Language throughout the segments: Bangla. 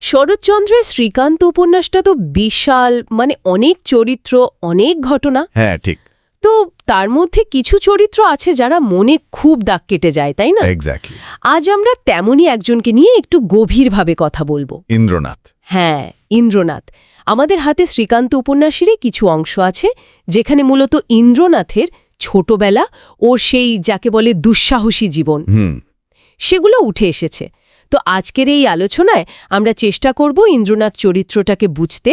শরৎচন্দ্রের শ্রীকান্ত উপন্যাসটা তো বিশাল মানে অনেক চরিত্র অনেক ঘটনা। হ্যাঁ ঠিক। তো তার মধ্যে কিছু চরিত্র আছে যারা মনে খুব দাগ কেটে যায় তাই না? আজ আমরা তেমনই একজনকে নিয়ে একটু গভীরভাবে কথা বলব। ইন্দ্রনাথ। হ্যাঁ ইন্দ্রনাথ। আমাদের হাতে শ্রীকান্ত উপন্যাসেরই কিছু অংশ আছে যেখানে মূলত ইন্দ্রনাথের ছোটবেলা ও সেই যাকে বলে দুঃসাহসী জীবন। হুম। সেগুলো উঠে এসেছে। তো আজকের এই আলোচনায় আমরা চেষ্টা করব ইন্দ্রনাথ চরিত্রটাকে বুঝতে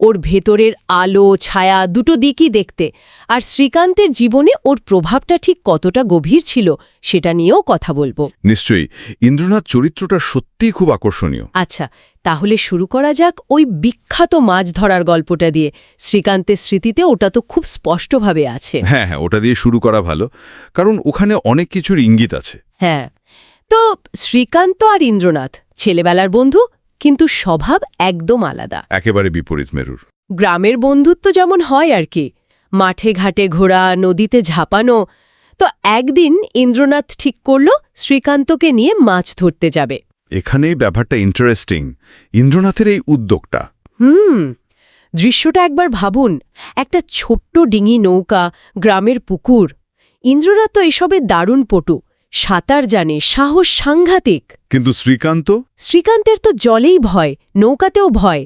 ওর ভেতরের আলো ছায়া দুটো দিকই দেখতে আর শ্রীকান্তের জীবনে ওর প্রভাবটা ঠিক কতটা গভীর ছিল সেটা নিয়েও কথা বলব। নিশ্চয়ই ইন্দ্রনাথ চরিত্রটা সত্যিই খুব আকর্ষণীয়। আচ্ছা তাহলে শুরু করা যাক ওই বিখ্যাত মাছ ধরার গল্পটা দিয়ে। শ্রীকান্তের স্মৃতিতে ওটা তো খুব স্পষ্টভাবে আছে। হ্যাঁ হ্যাঁ ওটা দিয়ে শুরু করা ভালো কারণ ওখানে অনেক কিছুর ইঙ্গিত আছে। হ্যাঁ। তো শ্রীকান্ত আর ইন্দ্রনাথ ছেলেবেলার বন্ধু কিন্তু স্বভাব একদম আলাদা। একেবারে বিপরীত মেরুর। গ্রামের বন্ধুত্ব যেমন হয় আর কি মাঠে ঘাটে ঘোরা নদীতে ঝাঁপানো তো একদিন ইন্দ্রনাথ ঠিক করল শ্রীকান্তকে নিয়ে মাছ ধরতে যাবে। এখানেই ব্যাপারটা ইন্টারেস্টিং ইন্দ্রনাথের এই উদ্যোগটা। হুম দৃশ্যটা একবার ভাবুন একটা ছোট্ট ডিঙি নৌকা গ্রামের পুকুর ইন্দ্রনাথ তো এসবে দারুণ পটু সাঁতার জানে সাহস সাংঘাতিক। কিন্তু শ্রীকান্ত? শ্রীকান্তের তো জলেই ভয় নৌকাতেও ভয়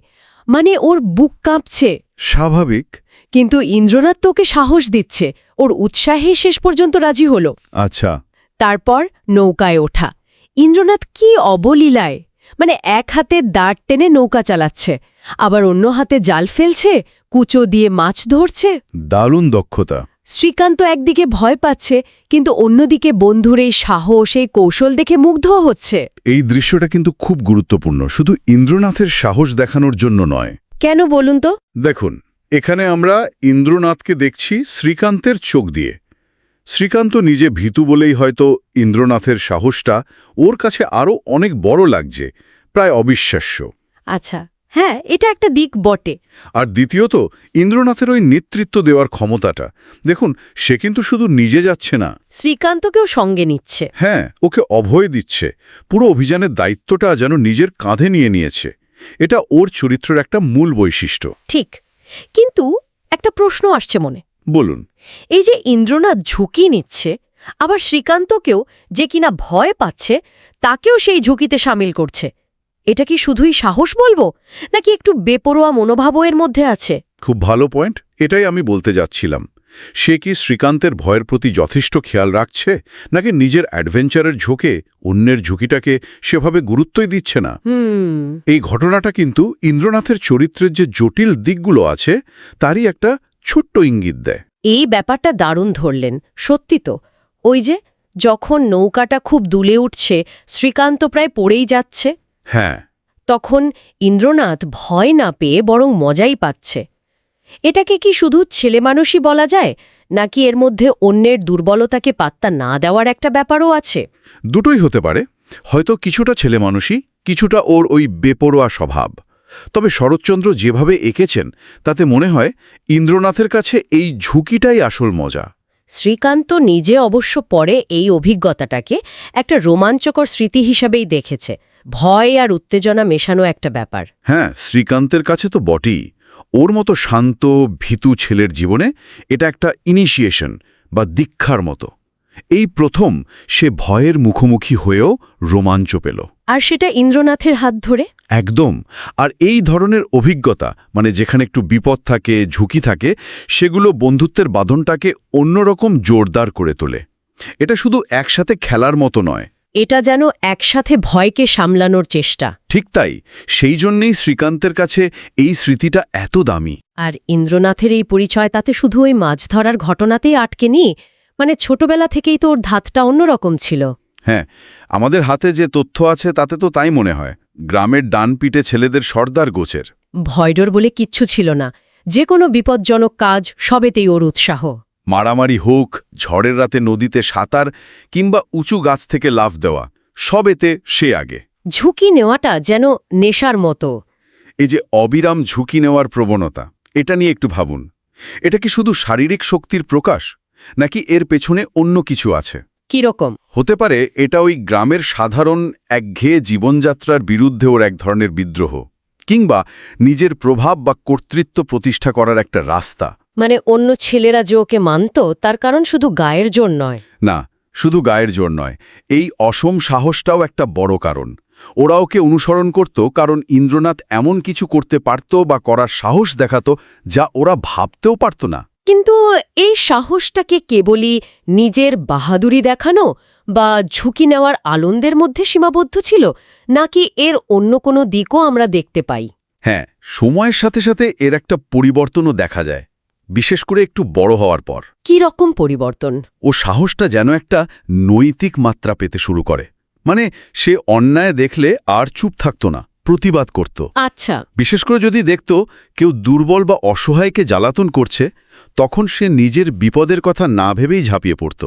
মানে ওর বুক কাঁপছে। স্বাভাবিক। কিন্তু ইন্দ্রনাথ তো ওকে সাহস দিচ্ছে ওর উৎসাহে শেষ পর্যন্ত রাজি হল। আচ্ছা। তারপর নৌকায় ওঠা। ইন্দ্রনাথ কি অবলীলায় মানে এক হাতে দাঁড় টেনে নৌকা চালাচ্ছে আবার অন্য হাতে জাল ফেলছে কুচো দিয়ে মাছ ধরছে? দারুণ দক্ষতা। শ্রীকান্ত একদিকে ভয় পাচ্ছে কিন্তু অন্যদিকে বন্ধুর এই সাহস এই কৌশল দেখে মুগ্ধ হচ্ছে। এই দৃশ্যটা কিন্তু খুব গুরুত্বপূর্ণ শুধু ইন্দ্রনাথের সাহস দেখানোর জন্য নয়। কেন বলুন তো? দেখুন এখানে আমরা ইন্দ্রনাথকে দেখছি শ্রীকান্তের চোখ দিয়ে। শ্রীকান্ত নিজে ভীতু বলেই হয়তো ইন্দ্রনাথের সাহসটা ওর কাছে আরও অনেক বড় লাগছে প্রায় অবিশ্বাস্য। আচ্ছা হ্যাঁ এটা একটা দিক বটে। আর দ্বিতীয়ত ইন্দ্রনাথের ওই নেতৃত্ব দেওয়ার ক্ষমতাটা। দেখুন সে কিন্তু শুধু নিজে যাচ্ছে না। শ্রীকান্তকেও সঙ্গে নিচ্ছে। হ্যাঁ ওকে অভয় দিচ্ছে। পুরো অভিযানের দায়িত্বটা যেন নিজের কাঁধে নিয়ে নিয়েছে। এটা ওর চরিত্রের একটা মূল বৈশিষ্ট্য। ঠিক। কিন্তু একটা প্রশ্ন আসছে মনে। বলুন। এই যে ইন্দ্রনাথ ঝুঁকি নিচ্ছে আবার শ্রীকান্তকেও যে কিনা ভয় পাচ্ছে তাকেও সেই ঝুঁকিতে সামিল করছে। এটা কি শুধুই সাহস বলব? নাকি একটু বেপরোয়া মনোভাবও এর মধ্যে আছে? খুব ভালো পয়েন্ট এটাই আমি বলতে যাচ্ছিলাম। সে কি শ্রীকান্তের ভয়ের প্রতি যথেষ্ট খেয়াল রাখছে নাকি নিজের অ্যাডভেঞ্চারের ঝোঁকে অন্যের ঝুঁকিটাকে সেভাবে গুরুত্বই দিচ্ছে না? এই ঘটনাটা কিন্তু ইন্দ্রনাথের চরিত্রের যে জটিল দিকগুলো আছে তারই একটা ছোট্ট ইঙ্গিত দেয়। এই ব্যাপারটা দারুণ ধরলেন সত্যি তো। ওই যে যখন নৌকাটা খুব দুলে উঠছে শ্রীকান্ত প্রায় পড়েই যাচ্ছে। হ্যাঁ। তখন ইন্দ্রনাথ ভয় না পেয়ে বরং মজাই পাচ্ছে। এটাকে কি শুধু ছেলেমানুষই বলা যায় নাকি এর মধ্যে অন্যের দুর্বলতাকে পাত্তা না দেওয়ার একটা ব্যাপারও আছে? দুটোই হতে পারে। হয়তো কিছুটা ছেলেমানুষই কিছুটা ওর ওই বেপরোয়া স্বভাব। তবে শরৎচন্দ্র যেভাবে এঁকেছেন তাতে মনে হয় ইন্দ্রনাথের কাছে এই ঝুঁকিটাই আসল মজা। শ্রীকান্ত নিজে অবশ্য পরে এই অভিজ্ঞতাটাকে একটা রোমাঞ্চকর স্মৃতি হিসাবেই দেখেছে। ভয় আর উত্তেজনা মেশানো একটা ব্যাপার। হ্যাঁ শ্রীকান্তের কাছে তো বটেই। ওর মতো শান্ত, ভীতু ছেলের জীবনে এটা একটা ইনিশিয়েশন বা দীক্ষার মতো। এই প্রথম সে ভয়ের মুখোমুখি হয়েও রোমাঞ্চ পেল। আর সেটা ইন্দ্রনাথের হাত ধরে? একদম। আর এই ধরনের অভিজ্ঞতা মানে যেখানে একটু বিপদ থাকে ঝুঁকি থাকে সেগুলো বন্ধুত্বের বাঁধনটাকে অন্যরকম জোরদার করে তোলে। এটা শুধু একসাথে খেলার মতো নয়। এটা যেন একসাথে ভয়কে সামলানোর চেষ্টা। ঠিক তাই সেই জন্যেই শ্রীকান্তের কাছে এই স্মৃতিটা এত দামি। আর ইন্দ্রনাথের এই পরিচয় তাতে শুধু ওই মাছ ধরার ঘটনাতেই আটকে নি মানে ছোটবেলা থেকেই তো ওর ধাতটা অন্যরকম ছিল। হ্যাঁ আমাদের হাতে যে তথ্য আছে তাতে তো তাই মনে হয়। গ্রামের ডান পিঠে ছেলেদের সর্দার গোছের। ভয়ডর বলে কিচ্ছু ছিল না। যে কোনো বিপজ্জনক কাজ সবেতেই ওর উৎসাহ। মারামারি হোক ঝড়ের রাতে নদীতে সাঁতার কিংবা উঁচু গাছ থেকে লাফ দেওয়া সব এতে সে আগে। ঝুঁকি নেওয়াটা যেন নেশার মতো। এই যে অবিরাম ঝুঁকি নেওয়ার প্রবণতা এটা নিয়ে একটু ভাবুন। এটা কি শুধু শারীরিক শক্তির প্রকাশ? নাকি এর পেছনে অন্য কিছু আছে? কীরকম? হতে পারে এটা ওই গ্রামের সাধারণ একঘেয়ে জীবনযাত্রার বিরুদ্ধে ওর এক ধরনের বিদ্রোহ কিংবা নিজের প্রভাব বা কর্তৃত্ব প্রতিষ্ঠা করার একটা রাস্তা। মানে অন্য ছেলেরা যে ওকে মানত তার কারণ শুধু গায়ের জোর নয়? না শুধু গায়ের জোর নয় এই অসম সাহসটাও একটা বড় কারণ। ওরা ওকে অনুসরণ করত কারণ ইন্দ্রনাথ এমন কিছু করতে পারত বা করার সাহস দেখাত যা ওরা ভাবতেও পারত না। কিন্তু এই সাহসটাকে কেবলই নিজের বাহাদুরি দেখানো বা ঝুঁকি নেওয়ার আনন্দের মধ্যে সীমাবদ্ধ ছিল নাকি এর অন্য কোনো দিকও আমরা দেখতে পাই? হ্যাঁ সময়ের সাথে সাথে এর একটা পরিবর্তনও দেখা যায় বিশেষ করে একটু বড় হওয়ার পর। কি রকম পরিবর্তন? ও সাহসটা যেন একটা নৈতিক মাত্রা পেতে শুরু করে মানে সে অন্যায় দেখলে আর চুপ থাকত না। প্রতিবাদ করত। আচ্ছা। বিশেষ করে যদি দেখত কেউ দুর্বল বা অসহায়কে জ্বালাতন করছে তখন সে নিজের বিপদের কথা না ভেবেই ঝাঁপিয়ে পড়ত।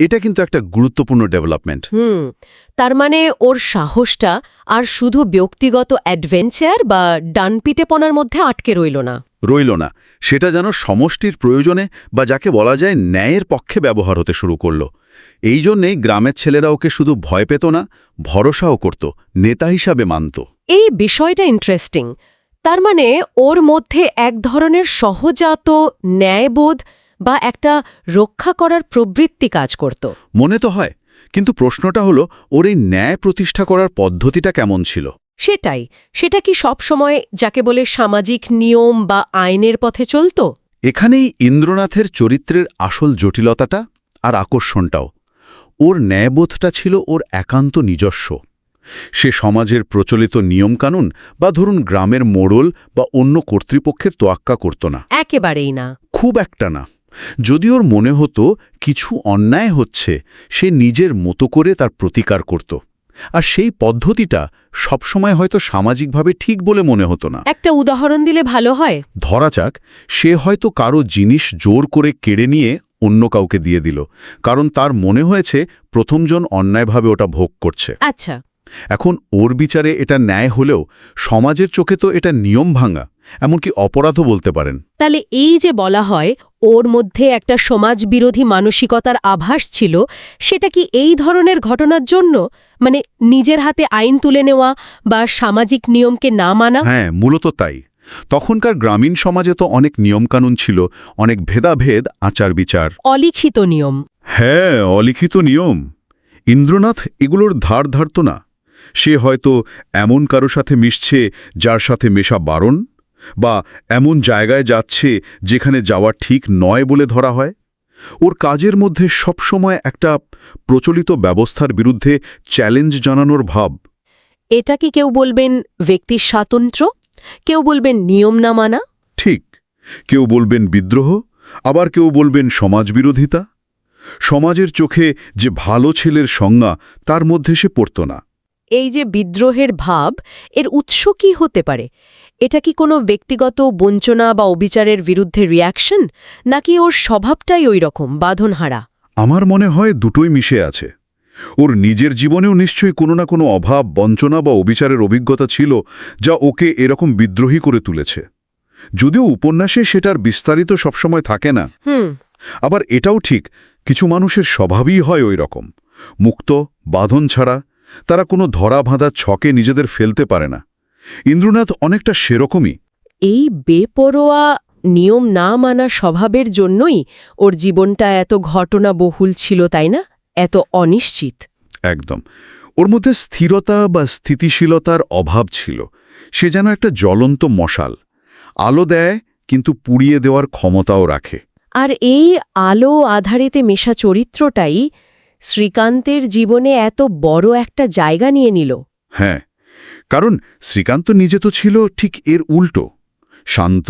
এটা কিন্তু একটা গুরুত্বপূর্ণ ডেভেলপমেন্ট। হুম। তার মানে ওর সাহসটা আর শুধু ব্যক্তিগত অ্যাডভেঞ্চার বা ডানপিটেপনার মধ্যে আটকে রইল না? রইল না। সেটা যেন সমষ্টির প্রয়োজনে বা যাকে বলা যায় ন্যায়ের পক্ষে ব্যবহার হতে শুরু করল। এই জন্যেই গ্রামের ছেলেরা ওকে শুধু ভয় পেত না ভরসাও করত নেতা হিসাবে মানত। এই বিষয়টা ইন্টারেস্টিং তার মানে ওর মধ্যে এক ধরনের সহজাত ন্যায়বোধ বা একটা রক্ষা করার প্রবৃত্তি কাজ করত। মনে তো হয় কিন্তু প্রশ্নটা হলো ওর এই ন্যায় প্রতিষ্ঠা করার পদ্ধতিটা কেমন ছিল? সেটাই সেটা কি সব সময় যাকে বলে সামাজিক নিয়ম বা আইনের পথে চলত? এখানেই ইন্দ্রনাথের চরিত্রের আসল জটিলতাটা আর আকর্ষণটাও। ওর ন্যায়বোধটা ছিল ওর একান্ত নিজস্ব। সে সমাজের প্রচলিত নিয়মকানুন বা ধরুন গ্রামের মোড়ল বা অন্য কর্তৃপক্ষের তোয়াক্কা করত না। একেবারেই না। খুব একটা না। যদি ওর মনে হতো কিছু অন্যায় হচ্ছে সে নিজের মতো করে তার প্রতিকার করত। আর সেই পদ্ধতিটা সবসময় হয়তো সামাজিকভাবে ঠিক বলে মনে হতো না। একটা উদাহরণ দিলে ভালো হয়? ধরা যাক সে হয়তো কারও জিনিস জোর করে কেড়ে নিয়ে অন্য কাউকে দিয়ে দিল কারণ তার মনে হয়েছে প্রথমজন অন্যায়ভাবে ওটা ভোগ করছে। আচ্ছা। এখন ওর বিচারে এটা ন্যায় হলেও সমাজের চোখে তো এটা নিয়ম ভাঙা এমনকি অপরাধও বলতে পারেন। তাহলে এই যে বলা হয় ওর মধ্যে একটা সমাজবিরোধী মানসিকতার আভাস ছিল সেটা কি এই ধরনের ঘটনার জন্য? মানে নিজের হাতে আইন তুলে নেওয়া বা সামাজিক নিয়মকে না মানা? হ্যাঁ মূলত তাই। তখনকার গ্রামীণ সমাজে তো অনেক নিয়মকানুন ছিল অনেক ভেদাভেদ আচার বিচার অলিখিত নিয়ম। হ্যাঁ অলিখিত নিয়ম। ইন্দ্রনাথ এগুলোর ধার ধারত না। সে হয়তো এমন কারও সাথে মিশছে যার সাথে মেশা বারণ বা এমন জায়গায় যাচ্ছে যেখানে যাওয়া ঠিক নয় বলে ধরা হয়। ওর কাজের মধ্যে সবসময় একটা প্রচলিত ব্যবস্থার বিরুদ্ধে চ্যালেঞ্জ জানানোর ভাব। এটা কি কেউ বলবেন ব্যক্তির স্বাতন্ত্র্য কেউ বলবেন নিয়ম না মানা? ঠিক। কেউ বলবেন বিদ্রোহ আবার কেউ বলবেন সমাজবিরোধিতা সমাজের চোখে যে ভালো ছেলের সংজ্ঞা তার মধ্যে সে পড়ত না। এই যে বিদ্রোহের ভাব এর উৎস কি হতে পারে? এটা কি কোনো ব্যক্তিগত বঞ্চনা বা অবিচারের বিরুদ্ধে রিয়াকশন নাকি ওর স্বভাবটাই ওই রকম বাঁধনহারা? আমার মনে হয় দুটোই মিশে আছে। ওর নিজের জীবনেও নিশ্চয়ই কোনো না কোনো অভাব বঞ্চনা বা অবিচারের অভিজ্ঞতা ছিল যা ওকে এরকম বিদ্রোহী করে তুলেছে। যদিও উপন্যাসে সেটার বিস্তারিত সবসময় থাকে না। হুম। আবার এটাও ঠিক কিছু মানুষের স্বভাবই হয় ওই রকম মুক্ত বাঁধন ছাড়া তারা কোনো ধরা বাঁধা ছকে নিজেদের ফেলতে পারে না। ইন্দ্রনাথ অনেকটা সেরকমই। এই বেপরোয়া নিয়ম না মানা স্বভাবের জন্যই ওর জীবনটা এত ঘটনা বহুল ছিল তাই না? এত অনিশ্চিত। একদম। ওর মধ্যে স্থিরতা বা স্থিতিশীলতার অভাব ছিল। সে যেন একটা জ্বলন্ত মশাল। আলো দেয় কিন্তু পুড়িয়ে দেওয়ার ক্ষমতাও রাখে। আর এই আলো আধারেতে মেশা চরিত্রটাই শ্রীকান্তের জীবনে এত বড় একটা জায়গা নিয়ে নিল। হ্যাঁ কারণ শ্রীকান্ত নিজে তো ছিল ঠিক এর উল্টো। শান্ত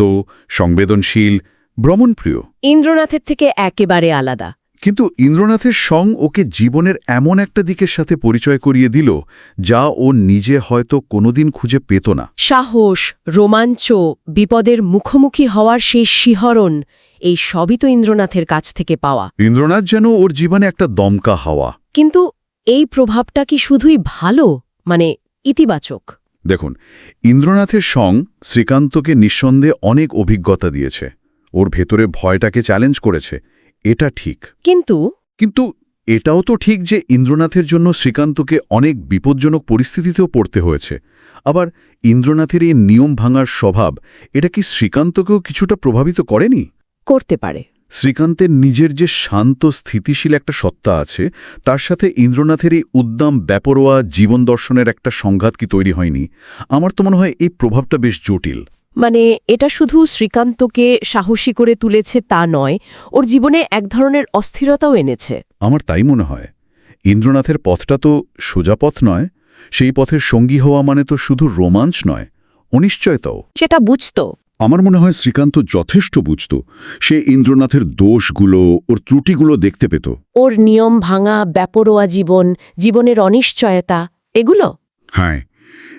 সংবেদনশীল ভ্রমণপ্রিয়। ইন্দ্রনাথের থেকে একেবারে আলাদা। কিন্তু ইন্দ্রনাথের সং ওকে জীবনের এমন একটা দিকের সাথে পরিচয় করিয়ে দিল যা ও নিজে হয়তো কোনোদিন খুঁজে পেত না। সাহস রোমাঞ্চ বিপদের মুখোমুখি হওয়ার সেই শিহরণ এই সবই তো ইন্দ্রনাথের কাছ থেকে পাওয়া। ইন্দ্রনাথ যেন ওর জীবনে একটা দমকা হাওয়া। কিন্তু এই প্রভাবটা কি শুধুই ভালো মানে ইতিবাচক? দেখুন ইন্দ্রনাথের সং শ্রীকান্তকে নিঃসন্দেহে অনেক অভিজ্ঞতা দিয়েছে। ওর ভেতরে ভয়টাকে চ্যালেঞ্জ করেছে। এটা ঠিক। কিন্তু কিন্তু এটাও তো ঠিক যে ইন্দ্রনাথের জন্য শ্রীকান্তকে অনেক বিপজ্জনক পরিস্থিতিতেও পড়তে হয়েছে। আবার ইন্দ্রনাথের এই নিয়ম ভাঙার স্বভাব এটা কি শ্রীকান্তকেও কিছুটা প্রভাবিত করেনি? করতে পারে। শ্রীকান্তের নিজের যে শান্ত স্থিতিশীল একটা সত্তা আছে তার সাথে ইন্দ্রনাথের এই উদ্দাম ব্যাপরোয়া জীবন দর্শনের একটা সংঘাত কি তৈরি হয়নি? আমার তো মনে হয় এই প্রভাবটা বেশ জটিল। মানে এটা শুধু শ্রীকান্তকে সাহসী করে তুলেছে তা নয় ওর জীবনে এক ধরনের অস্থিরতাও এনেছে। আমার তাই মনে হয়। ইন্দ্রনাথের পথটা তো সোজা পথ নয় সেই পথের সঙ্গী হওয়া মানে তো শুধু রোমাঞ্চ নয় অনিশ্চয়তাও। সেটা বুঝতো। আমার মনে হয় শ্রীকান্ত যথেষ্ট বুঝত। সে ইন্দ্রনাথের দোষগুলো ওর ত্রুটিগুলো দেখতে পেত। ওর নিয়ম ভাঙা ব্যাপরোয়া জীবন জীবনের অনিশ্চয়তা এগুলো? হ্যাঁ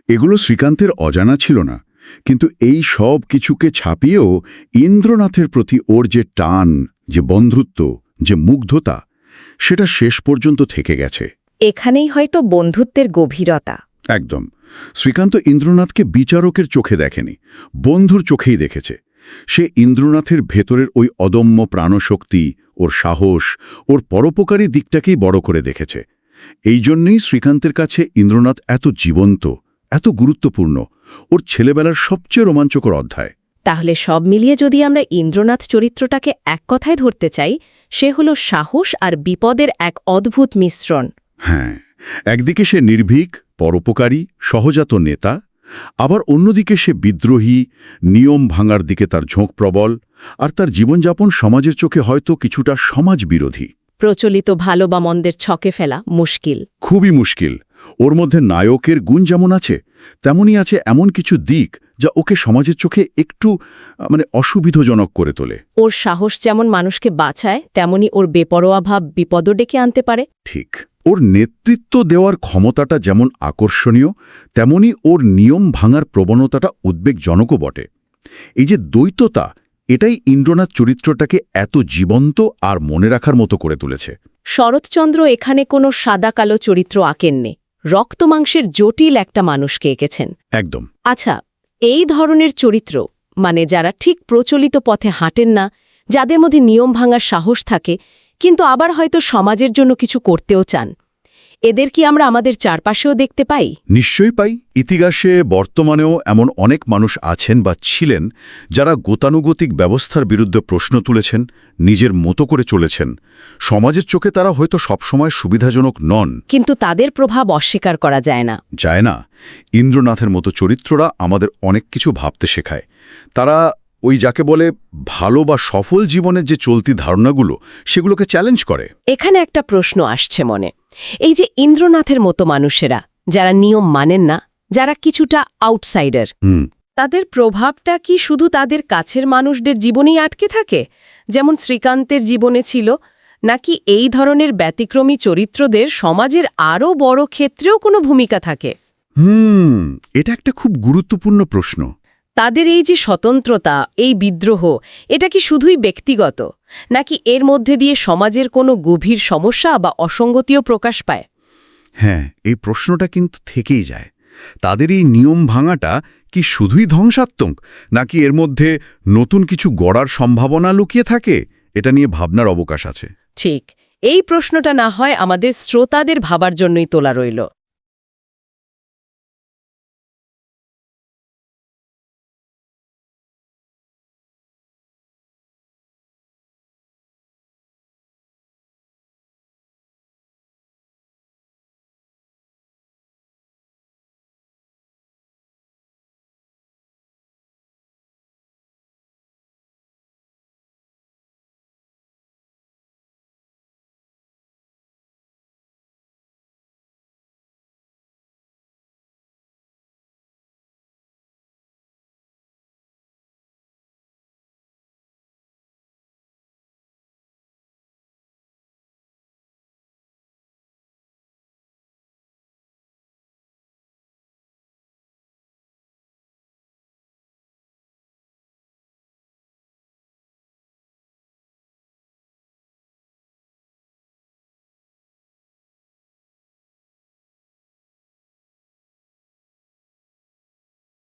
এগুলো শ্রীকান্তের অজানা ছিল না। কিন্তু এই সব কিছুকে ছাপিয়েও ইন্দ্রনাথের প্রতি ওর যে টান যে বন্ধুত্ব যে মুগ্ধতা সেটা শেষ পর্যন্ত থেকে গেছে। এখানেই হয়তো বন্ধুত্বের গভীরতা। একদম। শ্রীকান্ত ইন্দ্রনাথকে বিচারকের চোখে দেখেনি বন্ধুর চোখেই দেখেছে। সে ইন্দ্রনাথের ভেতরের ওই অদম্য প্রাণশক্তি ওর সাহস ওর পরোপকারী দিকটাকেই বড় করে দেখেছে। এই জন্যেই শ্রীকান্তের কাছে ইন্দ্রনাথ এত জীবন্ত এত গুরুত্বপূর্ণ ওর ছেলেবেলার সবচেয়ে রোমাঞ্চকর অধ্যায়। তাহলে সব মিলিয়ে যদি আমরা ইন্দ্রনাথ চরিত্রটাকে এক কথায় ধরতে চাই সে হল সাহস আর বিপদের এক অদ্ভুত মিশ্রণ। হ্যাঁ। একদিকে সে নির্ভীক পরোপকারী সহজাত নেতা আবার অন্যদিকে সে বিদ্রোহী নিয়ম ভাঙার দিকে তার ঝোঁক প্রবল আর তার জীবনযাপন সমাজের চোখে হয়তো কিছুটা সমাজ বিরোধী প্রচলিত ভালো বা মন্দের ছকে ফেলা মুশকিল। খুবই মুশকিল। ওর মধ্যে নায়কের গুণ যেমন আছে তেমনই আছে এমন কিছু দিক যা ওকে সমাজের চোখে একটু মানে অসুবিধাজনক করে তোলে। ওর সাহস যেমন মানুষকে বাঁচায় তেমনি ওর বেপরোয়া ভাব বিপদও ডেকে আনতে পারে। ঠিক। ওর নেতৃত্ব দেওয়ার ক্ষমতাটা যেমন আকর্ষণীয় তেমনি ওর নিয়ম ভাঙার প্রবণতাটা উদ্বেগজনকও বটে। এই যে দ্বৈততা এটাই ইন্দ্রনাথ চরিত্রটাকে এত জীবন্ত আর মনে রাখার মতো করে তুলেছে। শরৎচন্দ্র এখানে কোনো সাদা কালো চরিত্র আঁকেননি। রক্তমাংসের জটিল একটা মানুষকে এঁকেছেন। একদম। আচ্ছা এই ধরনের চরিত্র মানে যারা ঠিক প্রচলিত পথে হাঁটেন না যাদের মধ্যে নিয়ম ভাঙার সাহস থাকে কিন্তু আবার হয়তো সমাজের জন্য কিছু করতেও চান। এদের কি আমরা আমাদের চারপাশেও দেখতে পাই? নিশ্চয়ই পাই। ইতিহাসে বর্তমানেও এমন অনেক মানুষ আছেন বা ছিলেন যারা গতানুগতিক ব্যবস্থার বিরুদ্ধে প্রশ্ন তুলেছেন নিজের মতো করে চলেছেন। সমাজের চোখে তারা হয়তো সবসময় সুবিধাজনক নন। কিন্তু তাদের প্রভাব অস্বীকার করা যায় না। যায় না। ইন্দ্রনাথের মতো চরিত্ররা আমাদের অনেক কিছু ভাবতে শেখায়। তারা ওই যাকে বলে ভালো বা সফল জীবনের যে চলতি ধারণাগুলো সেগুলোকে চ্যালেঞ্জ করে। এখানে একটা প্রশ্ন আসছে মনে। এই যে ইন্দ্রনাথের মতো মানুষেরা যারা নিয়ম মানেন না যারা কিছুটা আউটসাইডার তাদের প্রভাবটা কি শুধু তাদের কাছের মানুষদের জীবনেই আটকে থাকে? যেমন শ্রীকান্তের জীবনে ছিল নাকি এই ধরনের ব্যতিক্রমী চরিত্রদের সমাজের আরও বড় ক্ষেত্রেও কোনো ভূমিকা থাকে? হুম এটা একটা খুব গুরুত্বপূর্ণ প্রশ্ন। তাদের এই যে স্বতন্ত্রতা এই বিদ্রোহ এটা কি শুধুই ব্যক্তিগত? নাকি এর মধ্যে দিয়ে সমাজের কোনো গভীর সমস্যা বা অসঙ্গতিও প্রকাশ পায়? হ্যাঁ এই প্রশ্নটা কিন্তু থেকেই যায়। তাদের এই নিয়ম ভাঙাটা কি শুধুই ধ্বংসাত্মক নাকি এর মধ্যে নতুন কিছু গড়ার সম্ভাবনা লুকিয়ে থাকে? এটা নিয়ে ভাবনার অবকাশ আছে। ঠিক এই প্রশ্নটা না হয় আমাদের শ্রোতাদের ভাবার জন্যই তোলা রইল।